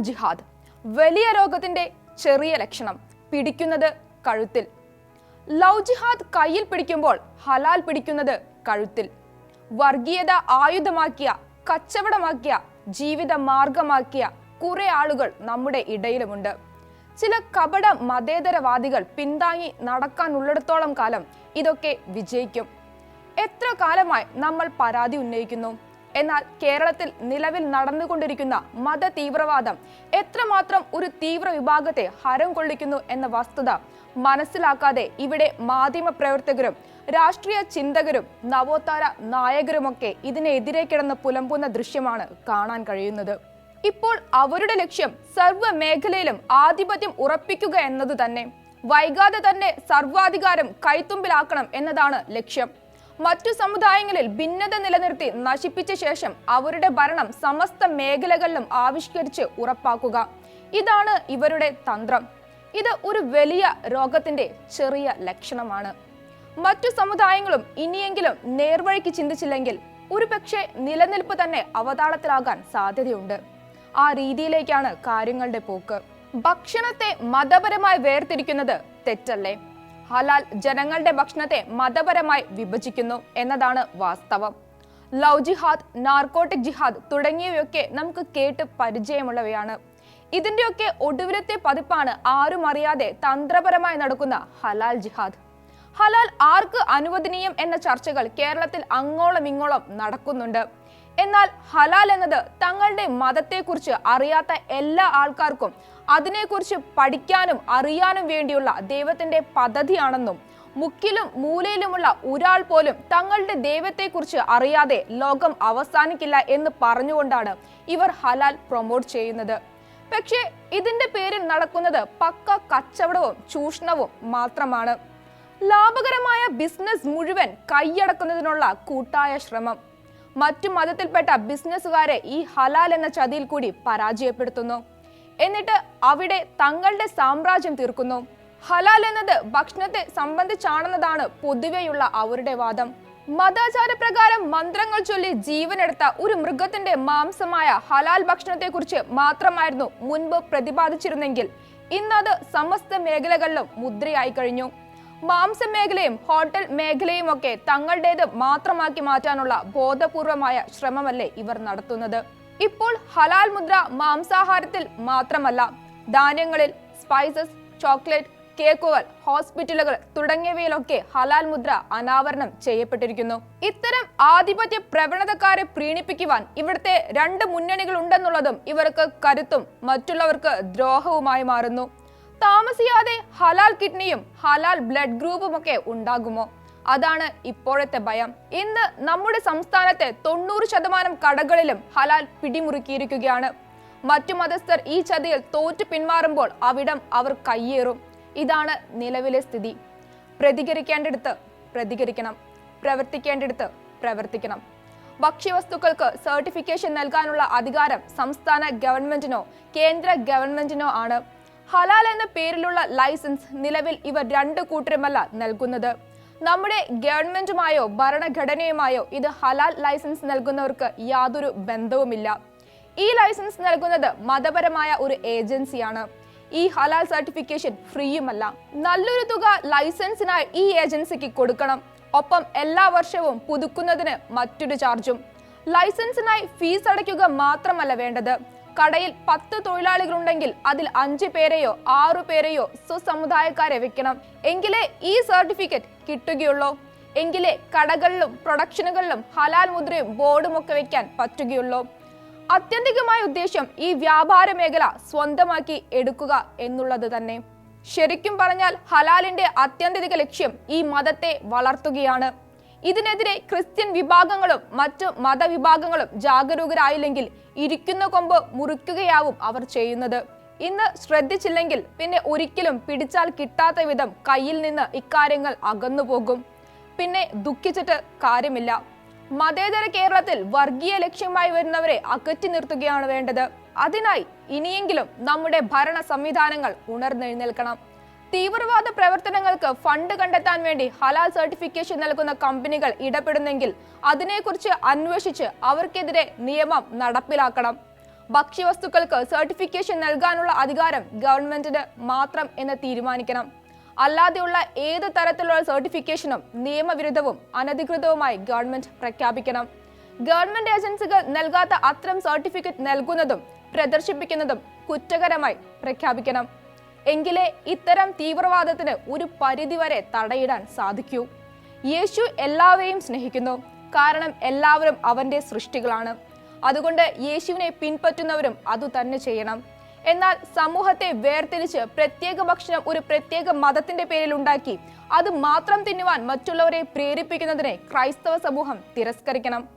ജിഹാദ്. വലിയ രോഗത്തിന്റെ ചെറിയ ലക്ഷണം. പിടിക്കുന്നത് കഴുത്തിൽ. ലവ് ജിഹാദ് കയ്യിൽ പിടിക്കുമ്പോൾ ഹലാൽ പിടിക്കുന്നത് കഴുത്തിൽ. വർഗീയത ആയുധമാക്കിയ കച്ചവടമാക്കിയ ജീവിത മാർഗമാക്കിയ കുറെ ആളുകൾ നമ്മുടെ ഇടയിലുമുണ്ട്. ചില കപട മതേതരവാദികൾ പിന്താങ്ങി നടക്കാനുള്ളിടത്തോളം കാലം ഇതൊക്കെ വിജയിക്കും. എത്ര കാലമായി നമ്മൾ പരാതി ഉന്നയിക്കുന്നു? എന്നാൽ കേരളത്തിൽ നിലവിൽ നടന്നുകൊണ്ടിരിക്കുന്ന മത തീവ്രവാദം എത്രമാത്രം ഒരു തീവ്ര വിഭാഗത്തെ ഹരം കൊള്ളിക്കുന്നു എന്ന വസ്തുത മനസ്സിലാക്കാതെ ഇവിടെ മാധ്യമ പ്രവർത്തകരും രാഷ്ട്രീയ ചിന്തകരും നവോത്ഥാന നായകരുമൊക്കെ ഇതിനെതിരെ കിടന്ന് പുലമ്പുന്ന ദൃശ്യമാണ് കാണാൻ കഴിയുന്നത്. ഇപ്പോൾ അവരുടെ ലക്ഷ്യം സർവ മേഖലയിലും ആധിപത്യം ഉറപ്പിക്കുക എന്നത് തന്നെ. വൈകാതെ തന്നെ സർവാധികാരം കൈത്തുമ്പിലാക്കണം എന്നതാണ് ലക്ഷ്യം. മറ്റു സമുദായങ്ങളിൽ ഭിന്നത നിലനിർത്തി നശിപ്പിച്ച ശേഷം അവരുടെ ഭരണം സമസ്ത മേഖലകളിലും ആവിഷ്കരിച്ച് ഉറപ്പാക്കുക. ഇതാണ് ഇവരുടെ തന്ത്രം. ഇത് ഒരു വലിയ രോഗത്തിന്റെ ചെറിയ ലക്ഷണമാണ്. മറ്റു സമുദായങ്ങളും ഇനിയെങ്കിലും നേർവഴിക്ക് ചിന്തിച്ചില്ലെങ്കിൽ ഒരുപക്ഷെ നിലനിൽപ്പ് തന്നെ അവതാളത്തിലാകാൻ സാധ്യതയുണ്ട്. ആ രീതിയിലേക്കാണ് കാര്യങ്ങളുടെ പോക്ക്. ഭക്ഷണത്തെ മതപരമായി വേർതിരിക്കുന്നത് തെറ്റല്ലേ? ഹലാൽ ജനങ്ങളുടെ ഭക്ഷണത്തെ മതപരമായി വിഭജിക്കുന്നു എന്നതാണ് വാസ്തവം. ലവ് ജിഹാദ് നാർക്കോട്ടിക് ജിഹാദ് തുടങ്ങിയവയൊക്കെ നമുക്ക് കേട്ട് പരിചയമുള്ളവയാണ്. ഇതിന്റെയൊക്കെ ഒടുവിലത്തെ പതിപ്പാണ് ആരും അറിയാതെ തന്ത്രപരമായി നടക്കുന്ന ഹലാൽ ജിഹാദ്. ഹലാൽ ആർക്ക് അനുവദനീയം എന്ന ചർച്ചകൾ കേരളത്തിൽ അങ്ങോളം ഇങ്ങോളം നടക്കുന്നുണ്ട്. എന്നാൽ ഹലാൽ എന്നത് തങ്ങളുടെ മതത്തെക്കുറിച്ച് അറിയാത്ത എല്ലാ ആൾക്കാർക്കും അതിനെക്കുറിച്ച് പഠിക്കാനും അറിയാനും വേണ്ടിയുള്ള ദൈവത്തിന്റെ പദ്ധതിയാണെന്നും മുക്കിലും മൂലയിലുമുള്ള ഒരാൾ പോലും തങ്ങളുടെ ദൈവത്തെക്കുറിച്ച് അറിയാതെ ലോകം അവസാനിക്കില്ല എന്ന് പറഞ്ഞുകൊണ്ടാണ് ഇവർ ഹലാൽ പ്രൊമോട്ട് ചെയ്യുന്നത്. പക്ഷേ ഇതിന്റെ പേരിൽ നടക്കുന്നത് പക്ക കച്ചവടവും ചൂഷണവും മാത്രമാണ്. ലാഭകരമായ ബിസിനസ് മുഴുവൻ കൈയടക്കുന്നതിനുള്ള കൂട്ടായ ശ്രമം. മറ്റു മതത്തിൽപ്പെട്ട ബിസിനസ്സുകാരെ ഈ ഹലാൽ എന്ന ചതിയിൽ കൂടി പരാജയപ്പെടുത്തുന്നു. എന്നിട്ട് അവിടെ തങ്ങളുടെ സാമ്രാജ്യം തീർക്കുന്നു. ഹലാൽ എന്നത് ഭക്ഷണത്തെ സംബന്ധിച്ചാണെന്നതാണ് പൊതുവെയുള്ള അവരുടെ വാദം. മതാചാരപ്രകാരം മന്ത്രങ്ങൾ ചൊല്ലി ജീവനെടുത്ത ഒരു മൃഗത്തിന്റെ മാംസമായ ഹലാൽ ഭക്ഷണത്തെക്കുറിച്ച് മാത്രമായിരുന്നു മുൻപ് പ്രതിപാദിച്ചിരുന്നെങ്കിൽ ഇന്നത് സമസ്ത മേഖലകളിലും മുദ്രയായി കഴിഞ്ഞു. മാംസ മേഖലയും ഹോട്ടൽ മേഖലയും ഒക്കെ തങ്ങളുടേത് മാത്രമാക്കി മാറ്റാനുള്ള ബോധപൂർവമായ ശ്രമമല്ലേ ഇവർ നടത്തുന്നത്? ഇപ്പോൾ ഹലാൽ മുദ്ര മാംസാഹാരത്തിൽ മാത്രമല്ല ധാന്യങ്ങളിൽ സ്പൈസസ് ചോക്ലേറ്റ് കേക്കുകൾ ഹോസ്പിറ്റലുകൾ തുടങ്ങിയവയിലൊക്കെ ഹലാൽ മുദ്ര അനാവരണം ചെയ്യപ്പെട്ടിരിക്കുന്നു. ഇത്തരം ആധിപത്യ പ്രവണതക്കാരെ പ്രീണിപ്പിക്കുവാൻ ഇവിടുത്തെ രണ്ട് മുന്നണികൾ ഉണ്ടെന്നുള്ളതും ഇവർക്ക് കരുത്തും മറ്റുള്ളവർക്ക് ദ്രോഹവുമായി മാറുന്നു. താമസിയാതെ ഹലാൽ കിഡ്നിയും ഹലാൽ ബ്ലഡ് ഗ്രൂപ്പും ഒക്കെ ഉണ്ടാകുമോ? അതാണ് ഇപ്പോഴത്തെ ഭയം. ഇന്ന് നമ്മുടെ സംസ്ഥാനത്തെ തൊണ്ണൂറ് ശതമാനം കടകളിലും ഹലാൽ പിടിമുറുക്കിയിരിക്കുകയാണ്. മറ്റു മതസ്ഥർ ഈ ചതിയിൽ തോറ്റു പിന്മാറുമ്പോൾ അവിടം അവർ കയ്യേറും. ഇതാണ് നിലവിലെ സ്ഥിതി. പ്രതികരിക്കേണ്ടിടത്ത് പ്രതികരിക്കണം. പ്രവർത്തിക്കേണ്ടിടത്ത് പ്രവർത്തിക്കണം. ഭക്ഷ്യവസ്തുക്കൾക്ക് സർട്ടിഫിക്കേഷൻ നൽകാനുള്ള അധികാരം സംസ്ഥാന ഗവൺമെന്റിനോ കേന്ദ്ര ഗവൺമെന്റിനോ ആണ്. ഹലാൽ എന്ന പേരിലുള്ള ലൈസൻസ് നിലവിൽ ഇവർ രണ്ട് കൂട്ടരുമല്ല നൽകുന്നത്. നമ്മുടെ ഗവൺമെന്റുമായോ ഭരണഘടനയുമായോ ഇത് ഹലാൽ ലൈസൻസ് നൽകുന്നവർക്ക് യാതൊരു ബന്ധവുമില്ല. ഈ ലൈസൻസ് നൽകുന്നത് മതപരമായ ഒരു ഏജൻസിയാണ്. ഈ ഹലാൽ സർട്ടിഫിക്കേഷൻ ഫ്രീയുമല്ല. നല്ലൊരു തുക ലൈസൻസിനായി ഈ ഏജൻസിക്ക് കൊടുക്കണം. ഒപ്പം എല്ലാ വർഷവും പുതുക്കുന്നതിന് മറ്റൊരു ചാർജും. ലൈസൻസിനായി ഫീസ് അടയ്ക്കുക മാത്രമല്ല വേണ്ടത്. കടയിൽ പത്ത് തൊഴിലാളികളുണ്ടെങ്കിൽ അതിൽ അഞ്ചു പേരെയോ ആറു പേരെയോ സ്വസമുദായക്കാരെ വെക്കണം. എങ്കിലേ ഈ സർട്ടിഫിക്കറ്റ് കിട്ടുകയുള്ളൂ. എങ്കിലേ കടകളിലും പ്രൊഡക്ഷനുകളിലും ഹലാൽ മുദ്രയും ബോർഡും ഒക്കെ വെക്കാൻ പറ്റുകയുള്ളൂ. അത്യന്തികമായ ഉദ്ദേശം ഈ വ്യാപാര മേഖല സ്വന്തമാക്കി എടുക്കുക എന്നുള്ളത് തന്നെ. ശരിക്കും പറഞ്ഞാൽ ഹലാലിന്റെ അത്യന്തിക ലക്ഷ്യം ഈ മതത്തെ വളർത്തുകയാണ്. ഇതിനെതിരെ ക്രിസ്ത്യൻ വിഭാഗങ്ങളും മറ്റ് മതവിഭാഗങ്ങളും ജാഗരൂകരായില്ലെങ്കിൽ ഇരിക്കുന്ന കൊമ്പ് മുറിക്കുകയാവും അവർ ചെയ്യുന്നത്. ഇന്ന് ശ്രദ്ധിച്ചില്ലെങ്കിൽ പിന്നെ ഒരിക്കലും പിടിച്ചാൽ കിട്ടാത്ത വിധം കയ്യിൽ നിന്ന് ഇക്കാര്യങ്ങൾ അകന്നുപോകും പിന്നെ ദുഃഖിച്ചിട്ട് കാര്യമില്ല. മതേതര കേരളത്തിൽ വർഗീയ ലക്ഷ്യമായി വരുന്നവരെ അകറ്റി നിർത്തുകയാണ് വേണ്ടത്. അതിനായി ഇനിയെങ്കിലും നമ്മുടെ ഭരണ സംവിധാനങ്ങൾ ഉണർന്നെഴുന്നേൽക്കണം. തീവ്രവാദ പ്രവർത്തനങ്ങൾക്ക് ഫണ്ട് കണ്ടെത്താൻ വേണ്ടി ഹലാൽ സർട്ടിഫിക്കേഷൻ നൽകുന്ന കമ്പനികൾ ഇടപെടുന്നെങ്കിൽ അതിനെക്കുറിച്ച് അന്വേഷിച്ച് അവർക്കെതിരെ നിയമം നടപ്പിലാക്കണം. ഭക്ഷ്യവസ്തുക്കൾക്ക് സർട്ടിഫിക്കേഷൻ നൽകാനുള്ള അധികാരം ഗവൺമെന്റിന് മാത്രം എന്ന് തീരുമാനിക്കണം. അല്ലാതെയുള്ള ഏത് തരത്തിലുള്ള സർട്ടിഫിക്കേഷനും നിയമവിരുദ്ധവും അനധികൃതവുമായി ഗവൺമെന്റ് പ്രഖ്യാപിക്കണം. ഗവൺമെന്റ് ഏജൻസികൾ നൽകാത്ത അത്തരം സർട്ടിഫിക്കറ്റ് നൽകുന്നതും പ്രദർശിപ്പിക്കുന്നതും കുറ്റകരമായി പ്രഖ്യാപിക്കണം. എങ്കിലേ ഇത്തരം തീവ്രവാദത്തിന് ഒരു പരിധിവരെ തടയിടാൻ സാധിക്കൂ. യേശു എല്ലാവരെയും സ്നേഹിക്കുന്നു. കാരണം എല്ലാവരും അവന്റെ സൃഷ്ടികളാണ്. അതുകൊണ്ട് യേശുവിനെ പിൻപറ്റുന്നവരും അതു തന്നെ ചെയ്യണം. എന്നാൽ സമൂഹത്തെ വേർതിരിച്ച് പ്രത്യേക ഭക്ഷണം ഒരു പ്രത്യേക മതത്തിന്റെ പേരിൽ ഉണ്ടാക്കി അത് മാത്രം തിന്നുവാൻ മറ്റുള്ളവരെ പ്രേരിപ്പിക്കുന്നതിനെ ക്രൈസ്തവ സമൂഹം തിരസ്കരിക്കണം.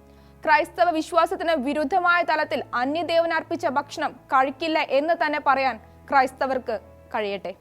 ക്രൈസ്തവ വിശ്വാസത്തിന് വിരുദ്ധമായ തലത്തിൽ അന്യദേവനർപ്പിച്ച ഭക്ഷണം കഴിക്കില്ല എന്ന് തന്നെ പറയാൻ ക്രൈസ്തവർക്ക് കഴിയട്ടെ.